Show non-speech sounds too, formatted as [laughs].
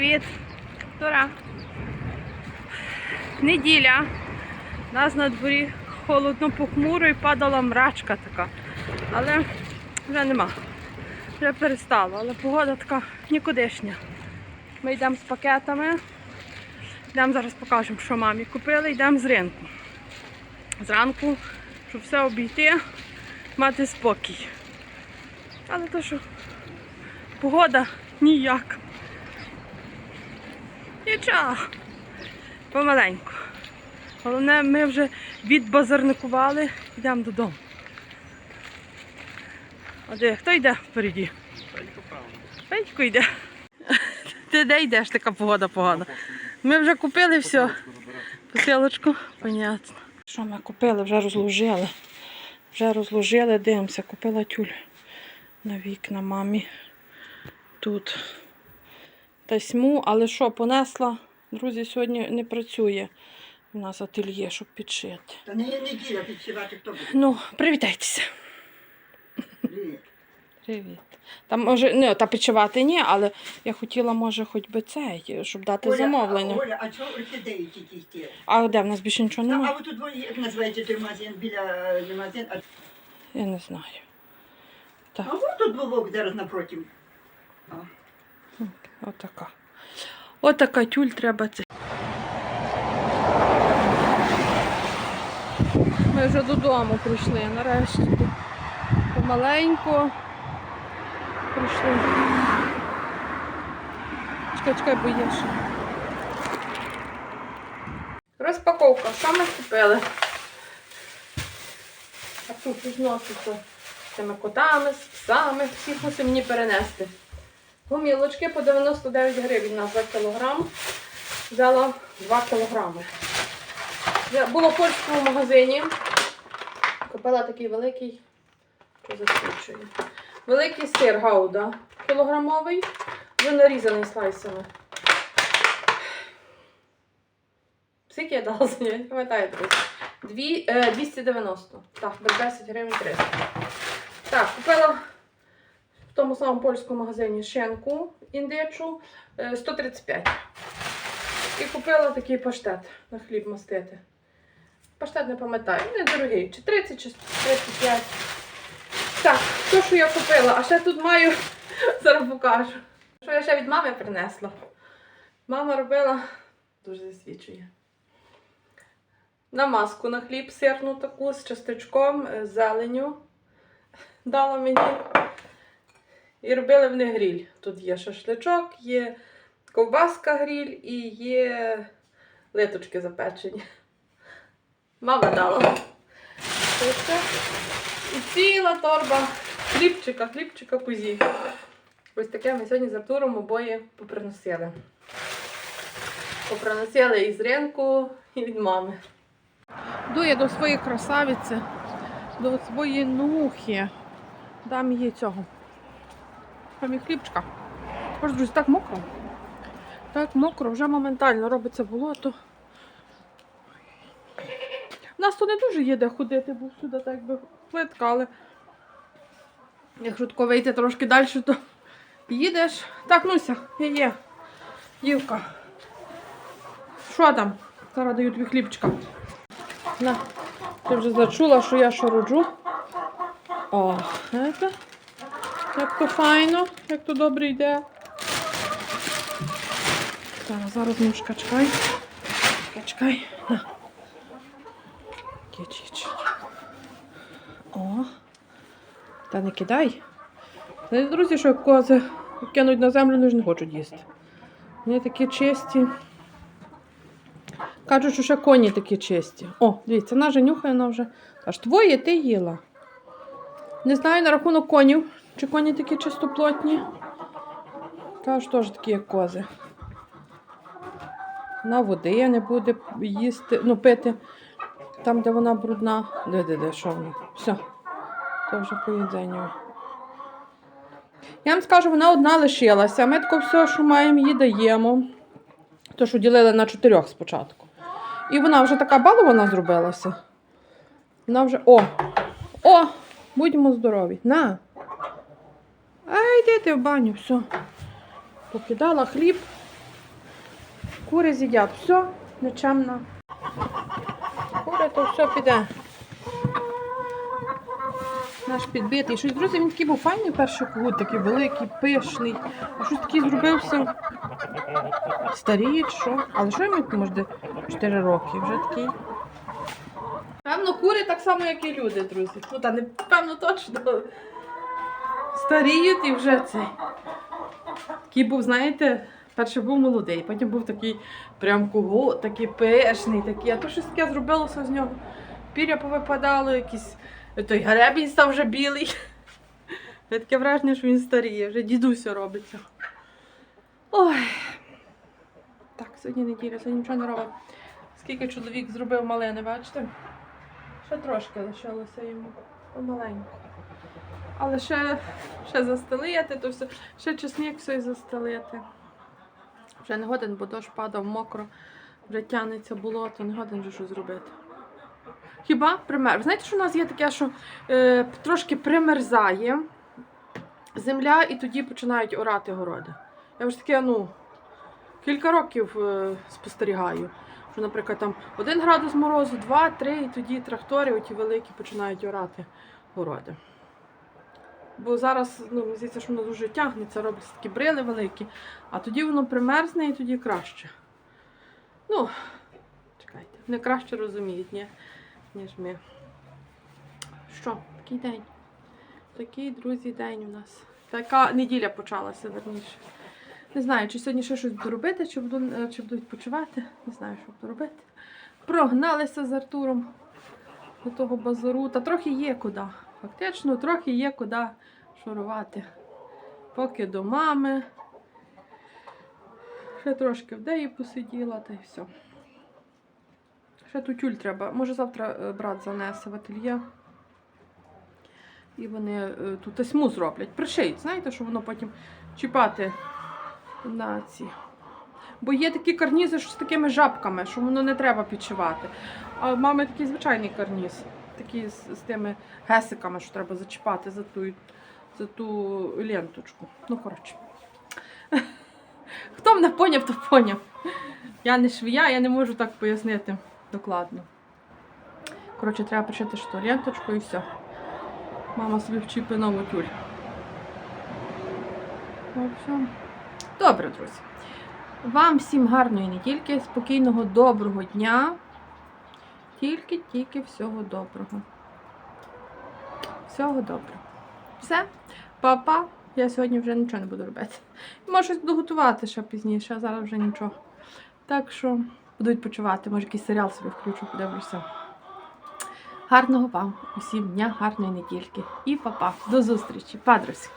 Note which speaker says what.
Speaker 1: Привіт. Тора. Неділя. У нас на дворі холодно похмуро і падала мрачка така. Але вже нема. Вже перестало. Але погода така нікудишня. Ми йдемо з пакетами. Йдемо зараз покажемо, що мамі купили. Йдемо з ринку. Зранку, щоб все обійти, мати спокій. Але то що погода ніяк. Нічого. Помаленьку. Головне, ми вже відбазарникували, йдемо додому. А хто йде впереді? Петько йде. [laughs] Ти де йдеш, така погода погана. Ми вже купили все. Посилочку, понятно. Що ми купили, вже розложили. Вже розложили, дивимося, купила тюль на вікна мамі. Тут тасьму, але що, понесла, друзі, сьогодні не працює. У нас ательє, щоб підшити.
Speaker 2: Та не є неділя підсівати, хто буде.
Speaker 1: Ну, привітайтеся.
Speaker 2: Привіт.
Speaker 1: Привіт. Там може, не, та підшивати ні, але я хотіла, може, хоч би цей, щоб дати
Speaker 2: Оля,
Speaker 1: замовлення.
Speaker 2: а, Оля, а чого орхідеї тільки ті?
Speaker 1: А де в нас більше нічого
Speaker 2: Ну, а
Speaker 1: немає?
Speaker 2: ви тут як називається той магазин біля е, магазин? А,
Speaker 1: Я не знаю. Так.
Speaker 2: а от тут вовок зараз напроти. А.
Speaker 1: Отака. Отака тюль треба це. Ми вже додому прийшли, нарешті. Помаленьку прийшли. Чекай, чекай, бо є ще. Розпаковка. Що ми купили? А тут розноситься з цими котами, з псами. Всіх мусить мені перенести. Гумілочки по 99 гривень на 2 кг. Взяла 2 кг. Було в польському магазині. Купила такий великий, що засвідчує. Великий сир гауда кілограмовий, вже нарізаний слайсами. Скільки я дала за нього? Не пам'ятаю, друзі. Е, 290. Так, без 10 гривень 300. Так, купила тому самому польському магазині шинку індичу е, 135. І купила такий паштет на хліб мастити. Паштет не пам'ятаю, не дорогий. Чи 30, чи 35. Так, то, що я купила, а ще тут маю, [laughs] зараз покажу. Що я ще від мами принесла. Мама робила, дуже засвідчує. Намазку на хліб сирну таку з частичком, е, зеленю. Дала мені. І робили в них гріль. Тут є шашличок, є ковбаска гріль і є литочки запечені. Мама дала. І ціла торба хлібчика, хлібчика кузі. Ось таке ми сьогодні з Артуром обоє поприносили. Поприносили і з ринку, і від мами. Йду я до своєї красавиці, до своєї нухи. Дам їй цього. І хлібчика. Тепер, друзі, так мокро. Так мокро, вже моментально робиться болото. У нас то не дуже є де ходити, бо сюди так якби плитка, але якщо тако вийти трошки далі, то їдеш. Так, Нуся, є, є. Дівка. Що там? Зараз даю тобі хлібчика. На. Ти вже зачула, що я що роджу. О, це. Як то файно, як то добре йде. Зараз, зараз мушка, чекай. Чекай, чекай. На. Кичич. О. Та не кидай. Знаєте, друзі, що кози кинуть на землю, вони ж не хочуть їсти. Вони такі чисті. Кажуть, що ще коні такі чисті. О, дивіться, вона вже нюхає, вона вже. Аж твоє ти їла. Не знаю на рахунок конів, чи коні такі чистоплотні. Кажуть, теж такі, як кози. Вона води не буде їсти, ну, пити там, де вона брудна. Де-де-де, що вона? Все. То вже поїдення. Я вам скажу, вона одна лишилася. Ми тако все, що маємо, їй даємо. То, що ділили на чотирьох спочатку. І вона вже така балована зробилася. Вона вже. О! О! Будьмо здорові. На! Ти в баню, все. Покидала хліб. кури з'їдять. Все, нечемно. Кури то все піде. Наш підбитий. Щось, друзі, він такий був файний перший кут, такий великий, пишний. А щось такий зробився. Старіє, чи що? Але що йому може 4 роки? Вже такий. Певно, кури так само, як і люди, друзі. Ну, та не певно точно. Старіють і вже цей. Такий був, знаєте, перший був молодий, потім був такий прям кого, такий пишний, такий, а то щось таке зробилося з нього. Пір'я повипадало, якісь. Той гребінь став вже білий. Таке враження, що він старіє, вже дідуся робиться. Ой. Так, сьогодні неділя, сьогодні нічого не робить. Скільки чоловік зробив малини, бачите? Ще трошки лишилося йому помаленьку. Але ще, ще застелити, то все, ще чесник все застелити. Вже не годен, бо дощ падав мокро, вже тянеться болото, не годен вже що зробити. Хіба пример? Ви знаєте, що у нас є таке, що е, трошки примерзає земля і тоді починають орати городи. Я вже таке, ну, кілька років е, спостерігаю. Що, наприклад, там один градус морозу, два, три, і тоді трактори, оті великі, починають орати городи. Бо зараз, ну, здається, що воно дуже тягнеться, робляться такі брили великі, а тоді воно примерзне і тоді краще. Ну, чекайте, вони краще розуміють, ні? ніж ми. Що, такий день? Такий, друзі, день у нас. Така неділя почалася, верніше. Не знаю, чи сьогодні ще щось буду робити, чи буду, е, чи буду відпочивати. Не знаю, що буду робити. Прогналися з Артуром до того базару. Та трохи є куди. Фактично, трохи є куди шурувати. Поки до мами. Ще трошки в деї посиділа, та й все. Ще ту тюль треба. Може завтра е, брат занесе в ательє. І вони е, тут тесьму зроблять. Пришиють, знаєте, що воно потім чіпати на ці. Бо є такі карнізи з такими жабками, що воно не треба підшивати. А в мами такий звичайний карніз. Такий з, з тими гесиками, що треба зачіпати за ту, за ту ленточку. Ну, коротше. Хто мене поняв, то поняв. Я не швія, я не можу так пояснити докладно. Коротше, треба пришити що ленточку і все. Мама собі вчіпи нову тюль. Добре, друзі. Вам всім гарної недільки, спокійного, доброго дня. Тільки-тільки всього доброго. Всього доброго. Все, папа. Я сьогодні вже нічого не буду робити. Може, щось буду готувати ще пізніше, а зараз вже нічого. Так що буду відпочивати, може якийсь серіал собі включу, подивлюся. Гарного вам усім дня, гарної недільки. І папа. До зустрічі, падросі!